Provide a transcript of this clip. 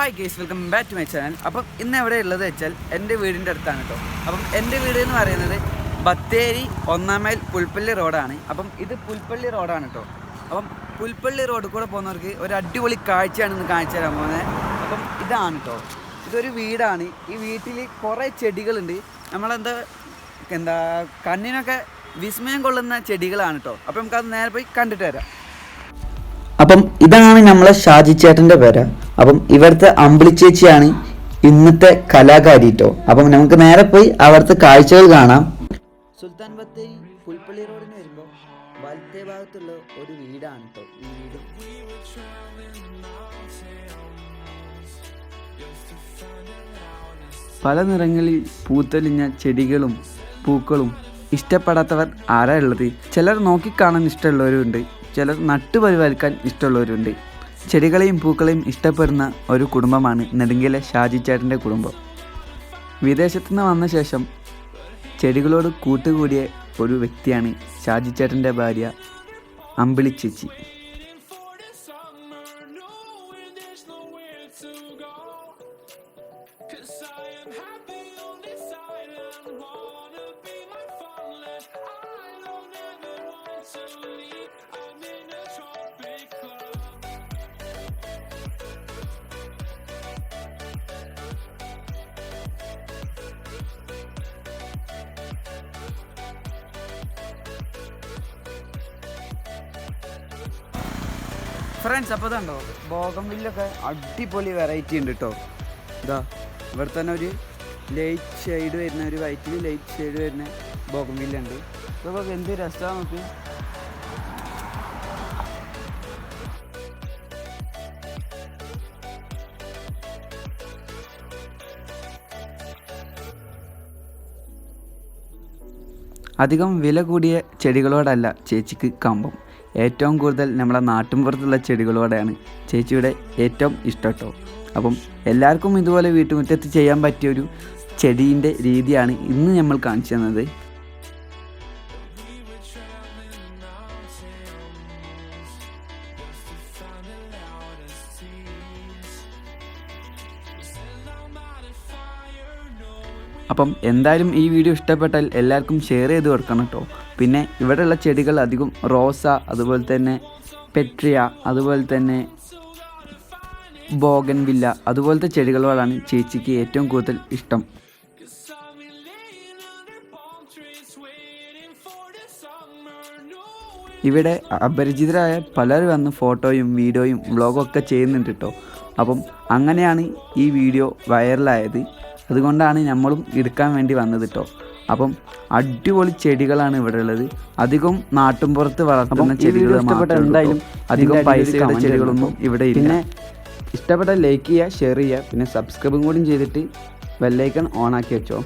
Hi guys welcome back to my channel അപ്പം ഇന്ന് എവിടെ ഉള്ളത് വെച്ചാൽ എന്റെ വീടിന്റെ അടുത്താണ് കേട്ടോ അപ്പം എന്റെ വീട് എന്ന് പറയുന്നത് ബത്തേരി ഒന്നാം മൈൽ പുൽപ്പള്ളി റോഡാണ്. അപ്പം ഇത് പുൽപ്പള്ളി റോഡാണ് കേട്ടോ അപ്പം പുൽപ്പള്ളി റോഡിൽ കൂടെ പോകുന്നവർക്ക് ഒരു അടിപൊളി കാഴ്ചയാണ് ഇന്ന് കാണിച്ചു തരാൻ പോകുന്നത്. അപ്പം ഇതാണ് കേട്ടോ ഇതൊരു വീടാണ്. ഈ വീട്ടിൽ കുറേ ചെടികളുണ്ട്. നമ്മളെന്താ എന്താ കണ്ണിനൊക്കെ വിസ്മയം കൊള്ളുന്ന ചെടികളാണ് കേട്ടോ അപ്പം നമുക്കത് നേരെ പോയി കണ്ടിട്ട് വരാം. അപ്പം ഇതാണ് നമ്മളെ ഷാജി ചേട്ടന്റെ പേര്. അപ്പം ഇവിടുത്തെ അമ്പിളി ചേച്ചിയാണ് ഇന്നത്തെ കലാകാരി ട്ടോ. അപ്പം നമുക്ക് നേരെ പോയി അവിടുത്തെ കാഴ്ചകൾ കാണാം. സുൽത്താൻ ബത്തേരി പുൽപ്പള്ളി റോഡിന് വരുമ്പോൾ വലത്തേ ഭാഗത്തുള്ള ഒരു വീടാണ് കേട്ടോ ഈ വീട്. പല നിറങ്ങളിൽ പൂത്തലിഞ്ഞ ചെടികളും പൂക്കളും ഇഷ്ടപ്പെടാത്തവർ ആരാ ഉള്ളത്? ചിലർ നോക്കിക്കാണാൻ ഇഷ്ടമുള്ളവരുണ്ട്. ചിലർ നട്ടുപരിപാലിക്കാൻ ഇഷ്ടമുള്ളവരുണ്ട്. ചെടികളെയും പൂക്കളെയും ഇഷ്ടപ്പെടുന്ന ഒരു കുടുംബമാണ് നെടുങ്കിലെ ഷാജി ചേട്ടന്റെ കുടുംബം. വിദേശത്തു നിന്ന് വന്ന ശേഷം ചെടികളോട് കൂട്ടുകൂടിയ ഒരു വ്യക്തിയാണ് ഷാജി ചേട്ടന്റെ ഭാര്യ അമ്പിളി ചേച്ചി. ഫ്രണ്ട്സ് അപ്പോൾ ഇതുണ്ടോ? ബോഗംവില്ലൊക്കെ അടിപൊളി വെറൈറ്റി ഉണ്ട് കേട്ടോ ഇതാ ഇവിടെ തന്നെ ഒരു ലൈറ്റ് ഷെയ്ഡ് വരുന്ന ഒരു വൈറ്റിൽ ലൈറ്റ് ഷെയ്ഡ് വരുന്ന ബോഗംവില്ല ഉണ്ട്. ഇതൊക്കെ എന്ത് രസമാണ് നോക്കി. അധികം വില കൂടിയ ചെടികളോടല്ല ചേച്ചിക്ക് കമ്പം. ഏറ്റവും കൂടുതൽ നമ്മളെ നാട്ടിൻപുറത്തുള്ള ചെടികളോടെയാണ് ചേച്ചിയുടെ ഏറ്റവും ഇഷ്ടം കേട്ടോ അപ്പം എല്ലാവർക്കും ഇതുപോലെ വീട്ടുമുറ്റത്ത് ചെയ്യാൻ പറ്റിയൊരു ചെടീന്റെ രീതിയാണ് ഇന്ന് നമ്മൾ കാണിച്ചു തന്നത്. അപ്പം എന്തായാലും ഈ വീഡിയോ ഇഷ്ടപ്പെട്ടാൽ എല്ലാവർക്കും ഷെയർ ചെയ്ത് കൊടുക്കണം കേട്ടോ പിന്നെ ഇവിടെയുള്ള ചെടികൾ അധികം റോസ അതുപോലെ തന്നെ പെട്രിയ അതുപോലെ തന്നെ ബോഗൻവില്ല അതുപോലത്തെ ചെടികളോടാണ് ചേച്ചിക്ക് ഏറ്റവും കൂടുതൽ ഇഷ്ടം. ഇവിടെ അപരിചിതരായ പലരും വന്ന് ഫോട്ടോയും വീഡിയോയും വ്ളോഗും ഒക്കെ ചെയ്യുന്നുണ്ട് കേട്ടോ അപ്പം അങ്ങനെയാണ് ഈ വീഡിയോ വൈറലായത്. അതുകൊണ്ടാണ് നമ്മളും എടുക്കാൻ വേണ്ടി വന്നത് കേട്ടോ അപ്പം അടിപൊളി ചെടികളാണ് ഇവിടെ ഉള്ളത് അധികം നാട്ടുംപുറത്ത് വളർത്തുന്ന ചെടികൾ എന്തായാലും അധികം പൈസയുടെ ചെടികളൊന്നും ഇവിടെ ഇല്ല. പിന്നെ ഇഷ്ടപ്പെട്ട ലൈക്ക് ചെയ്യുക ഷെയർ ചെയ്യുക പിന്നെ സബ്സ്ക്രൈബും കൂടി ചെയ്തിട്ട് ബെല്ലൈക്കൺ ഓൺ ആക്കി വെച്ചോ.